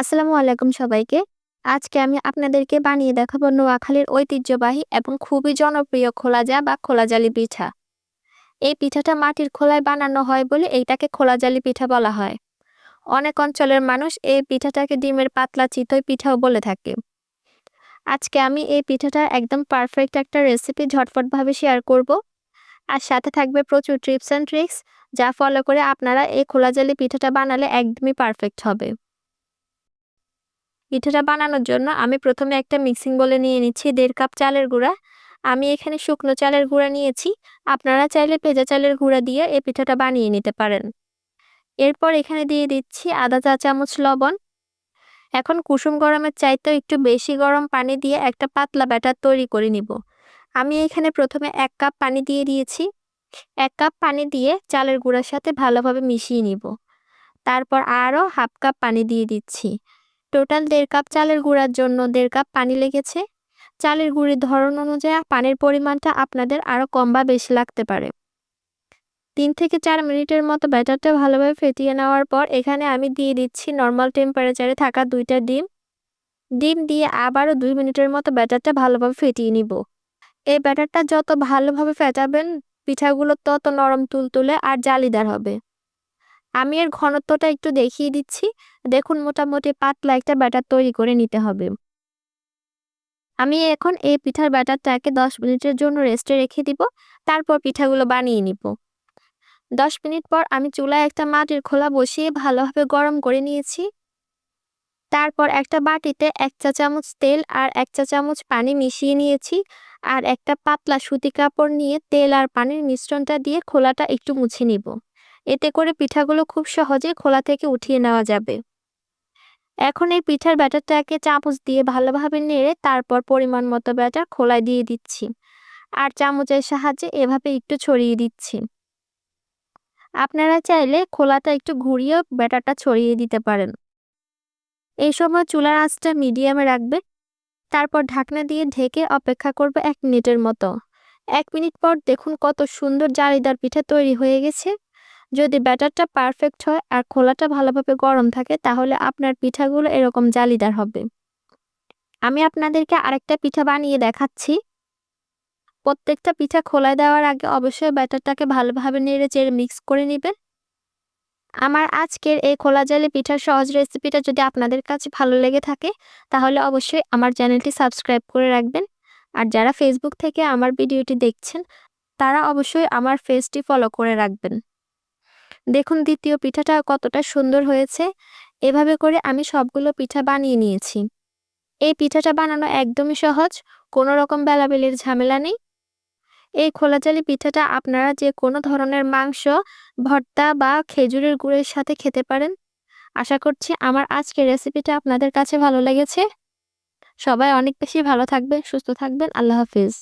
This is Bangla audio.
আসসালামু আলাইকুম সবাইকে। আজকে আমি আপনাদেরকে বানিয়ে দেখাবো নোয়াখালীর ঐতিহ্যবাহী এবং খুবই জনপ্রিয় খোলাজা বা খোলাজালি পিঠা। এই পিঠাটা মাটির খোলায় বানানো হয় বলে এইটাকে খোলাজালি পিঠা বলা হয়। অনেক অঞ্চলের মানুষ এই পিঠাটাকে ডিমের পাতলা চিতই পিঠাও বলে থাকে। আজকে আমি এই পিঠাটা একদম পারফেক্ট একটা রেসিপি ঝটফটভাবে শেয়ার করব। আর সাথে থাকবে প্রচুর টিপস অ্যান্ড ট্রিক্স, যা ফলো করে আপনারা এই খোলাজালি পিঠাটা বানালে একদমই পারফেক্ট হবে। পিঠাটা বানানোর জন্য আমি প্রথমে একটা মিক্সিং বলে নিয়ে নিচ্ছি, দেড় কাপ চালের গুঁড়া। আমি এখানে শুকনো চালের গুঁড়া নিয়েছি। আপনারা চাইলে ভেজা চালের গুঁড়া দিয়ে এই পিঠাটা বানিয়ে নিতে পারেন। এরপর এখানে দিয়ে দিচ্ছি আধা চা চামচ লবণ। এখন কুসুম গরমের চাইতেও একটু বেশি গরম পানি দিয়ে একটা পাতলা ব্যাটার তৈরি করে নিব। আমি এখানে প্রথমে এক কাপ পানি দিয়ে দিয়েছি। এক কাপ পানি দিয়ে চালের গুঁড়ার সাথে ভালোভাবে মিশিয়ে নিব। তারপর আরও হাফ কাপ পানি দিয়ে দিচ্ছি। টোটাল দেড় কাপ চালের গুঁড়ার জন্য দেড় কাপ পানি লেগেছে। চালের গুঁড়ির ধরন অনুযায়ী পানির পরিমাণটা আপনাদের আরও কম বা বেশি লাগতে পারে। তিন থেকে চার মিনিটের মতো ব্যাটারটা ভালোভাবে ফেটিয়ে নেওয়ার পর এখানে আমি দিয়ে দিচ্ছি নর্মাল টেম্পারেচারে থাকা দুইটা ডিম। ডিম দিয়ে আবারও দুই মিনিটের মতো ব্যাটারটা ভালোভাবে ফেটিয়ে নিব। এই ব্যাটারটা যত ভালোভাবে ফেটাবেন, পিঠাগুলো তত নরম তুলতুলে আর জালিদার হবে। আমি এর ঘনত্বটা একটু দেখিয়ে দিচ্ছি। দেখুন, মোটামুটি পাতলা একটা ব্যাটার তৈরি করে নিতে হবে। আমি এখন এই পিঠার ব্যাটারটাকে দশ মিনিটের জন্য রেস্টে রেখে দিব। তারপর পিঠাগুলো বানিয়ে নিব। দশ মিনিট পর আমি চুলায় একটা মাটির খোলা বসিয়ে ভালোভাবে গরম করে নিয়েছি। তারপর একটা বাটিতে এক চা চামচ তেল আর এক চা চামচ পানি মিশিয়ে নিয়েছি। আর একটা পাতলা সুতি কাপড় নিয়ে তেল আর পানির মিশ্রণটা দিয়ে খোলাটা একটু মুছে নিব। এতে করে পিঠাগুলো খুব সহজে খোলা থেকে উঠিয়ে নেওয়া যাবে। এখন এই পিঠার ব্যাটারটাকে চামচ দিয়ে ভালোভাবে নেড়ে তারপর পরিমাণ মতো ব্যাটার খোলায় দিয়ে দিচ্ছি। আর চামচের সাহায্যে এভাবে একটু ছড়িয়ে দিচ্ছি। আপনারা চাইলে খোলাটা একটু ঘুরিয়েও ব্যাটারটা ছড়িয়ে দিতে পারেন। এই সময় চুলার আঁচটা মিডিয়ামে রাখবে। তারপর ঢাকনা দিয়ে ঢেকে অপেক্ষা করবে এক মিনিটের মতো। এক মিনিট পর দেখুন কত সুন্দর জালিদার পিঠা তৈরি হয়ে গেছে। যদি ব্যাটারটা পারফেক্ট হয় আর খোলাটা ভালোভাবে গরম থাকে, তাহলে আপনার পিঠাগুলো এরকম জালিদার হবে। আমি আপনাদেরকে আরেকটা পিঠা বানিয়ে দেখাচ্ছি। প্রত্যেকটা পিঠা খোলায় দেওয়ার আগে অবশ্যই ব্যাটারটাকে ভালোভাবে নেড়ে চেড়ে মিক্স করে নেবেন। আমার আজকের এই খোলা জালি পিঠার সহজ রেসিপিটা যদি আপনাদের কাছে ভালো লেগে থাকে, তাহলে অবশ্যই আমার চ্যানেলটি সাবস্ক্রাইব করে রাখবেন। আর যারা ফেসবুক থেকে আমার ভিডিওটি দেখছেন, তারা অবশ্যই আমার ফেসটি ফলো করে রাখবেন। দেখুন দ্বিতীয় পিঠাটা কতটা সুন্দর হয়েছে। এভাবে করে আমি সবগুলো পিঠা বানিয়ে নিয়েছি। এই পিঠাটা বানানো একদমই সহজ, কোনো রকম বেলাবেলির ঝামেলা নেই। এই খোলাচালি পিঠাটা আপনারা যে কোনো ধরনের মাংস, ভর্তা বা খেজুরের গুড়ের সাথে খেতে পারেন। আশা করছি আমার আজকের রেসিপিটা আপনাদের কাছে ভালো লেগেছে। সবাই অনেক বেশি ভালো থাকবেন, সুস্থ থাকবেন। আল্লাহ হাফিজ।